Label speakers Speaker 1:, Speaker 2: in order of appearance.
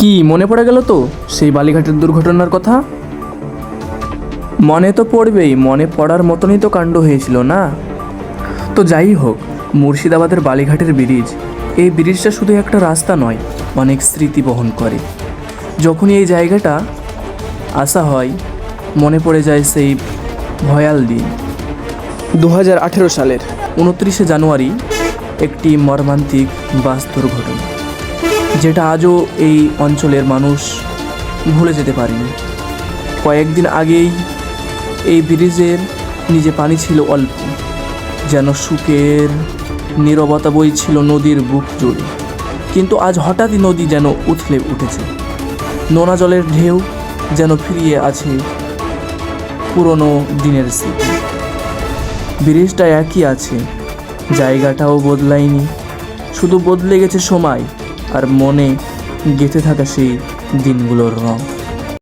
Speaker 1: কি মনে পড়ে গেল তো সেই বালিঘাটের দুর্ঘটনার কথা? মনে তো পড়বেই, মনে পড়ার মতনই তো কাণ্ড হয়েছিল, না? তো যাই হোক, মুর্শিদাবাদের বালিঘাটের ব্রিজ, এই ব্রিজটা শুধু একটা রাস্তা নয়, অনেক স্মৃতি বহন করে। যখনই এই জায়গাটা আসা হয়, মনে পড়ে যায় সেই ভয়াল দিন। দু হাজার আঠেরো সালের উনত্রিশে জানুয়ারি একটি মর্মান্তিক বাস দুর্ঘটনা। যেটা আজও এই অঞ্চলের মানুষ ভুলে যেতে পারেনি। কয়েকদিন আগেই এই ব্রিজের নিজে পানি ছিল অল্প, যেন সুখের নীরবতা বইছিল নদীর বুক জুড়ে। কিন্তু আজ হঠাৎই নদী যেন উথলে উঠেছে। নোনা জলের ঢেউ যেন ফিরিয়ে আছে পুরনো দিনের স্মৃতি। ব্রিজটা একই আছে, জায়গাটাও বদলায়নি, শুধু বদলে গেছে সময়। আর মনে গেঁথে থাকা সেই দিনগুলোর রং।